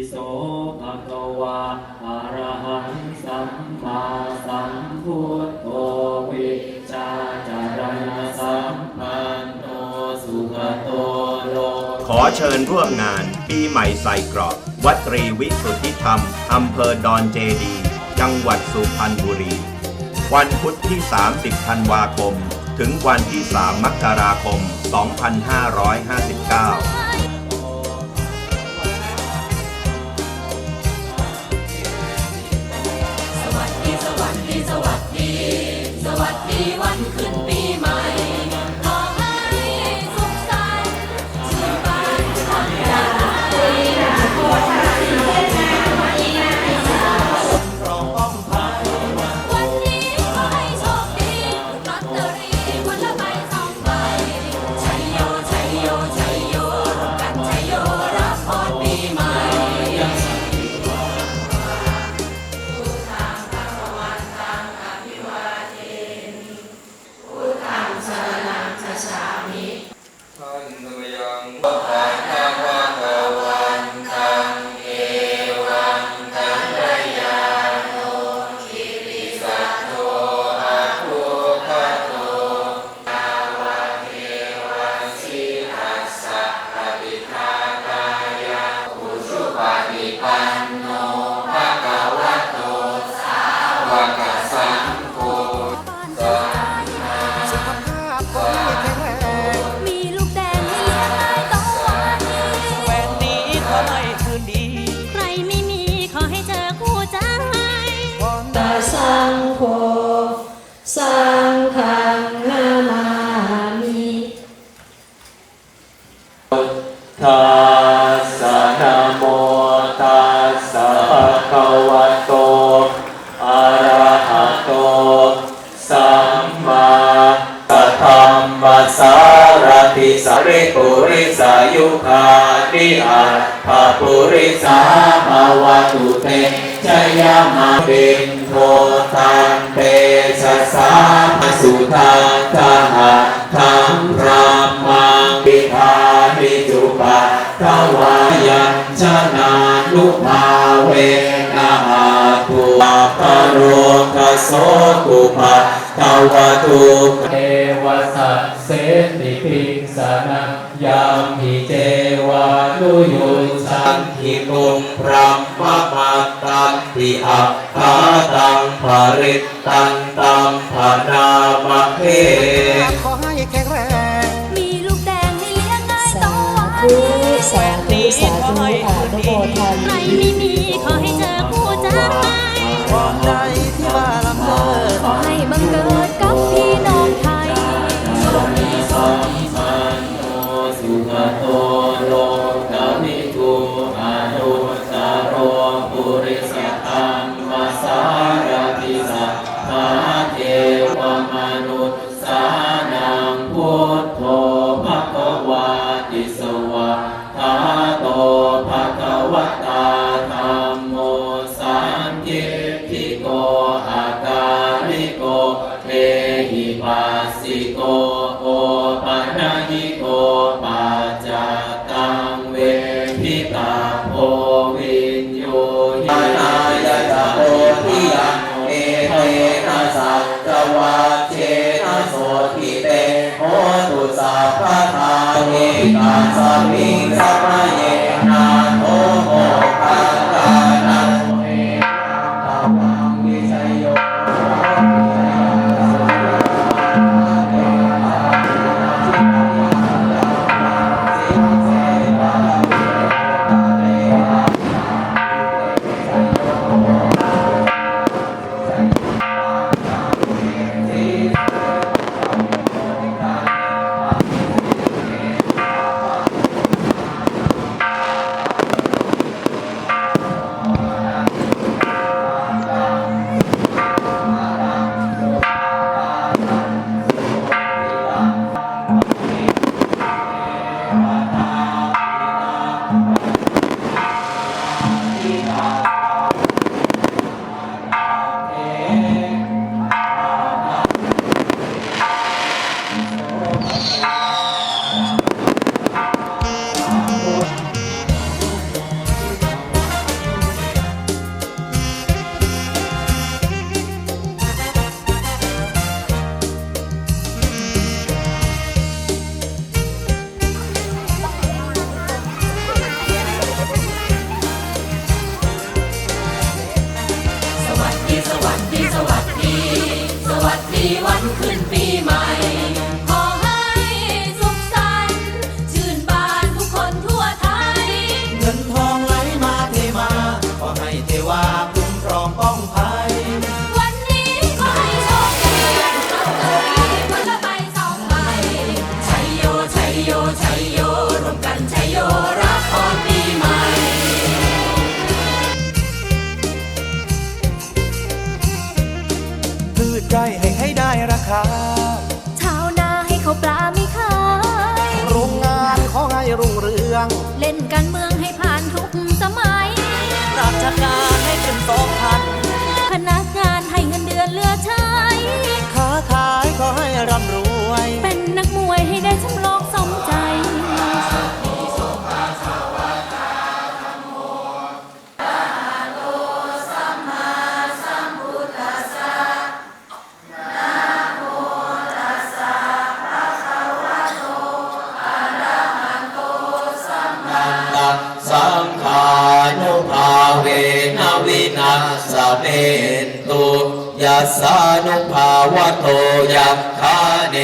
ิโสภะคะวะอะระหังสัมมาสัมพุทโธวิชาจารณสัมปันโนสุขโตโลขอเชิญร่วมงานปีใหม่ใส่กรอบ วัดตรีวิสุทธิธรรม อำเภอดอนเจดี จังหวัดสุพรรณบุรี วันพุธที่ 30 ธันวาคม ถึงวันที่ 3 มกราคม 2559 어. ปันโนภะคะวะโตสาวก สาริปุริสายุคาติอาภาปุริสาภาวะตุเตชยมาปินโทตันเตชะสาสุทังทหะธัมพรามังปิทามิจุปะทวายัญชนะนุภาเวนะหาตุปัปโรกโสกุปะทวตุเทวสัตเสติปิสนะยามหิเจวานุยุสันหิมุงพรัมมะมาตันติอัคคาตังภริตตันตังภานามะเทขอให้แข็งแรง โกอาการิโกเทหิปัสสิโกโอปัญญิโกปัจจตังเวทิตาโพวินโยหินายะตะโพธิยังเอเตนะสัจวัชเชนะโสทิเตโหตุสัพพทาเนกาสมิงสัพ ดีวันขึ้นปี ชไร่ให้ให้ได้ราคา ชาวนาให้เขาวปลาไม่ขาย โรงงานขอให้รุ่งเรือง เล่นการเมืองให้ผ่านทุกสมัย ราชการให้ขึ้นสองพันพนั เมนตุยัสสานุภาวะโตยัคคาเน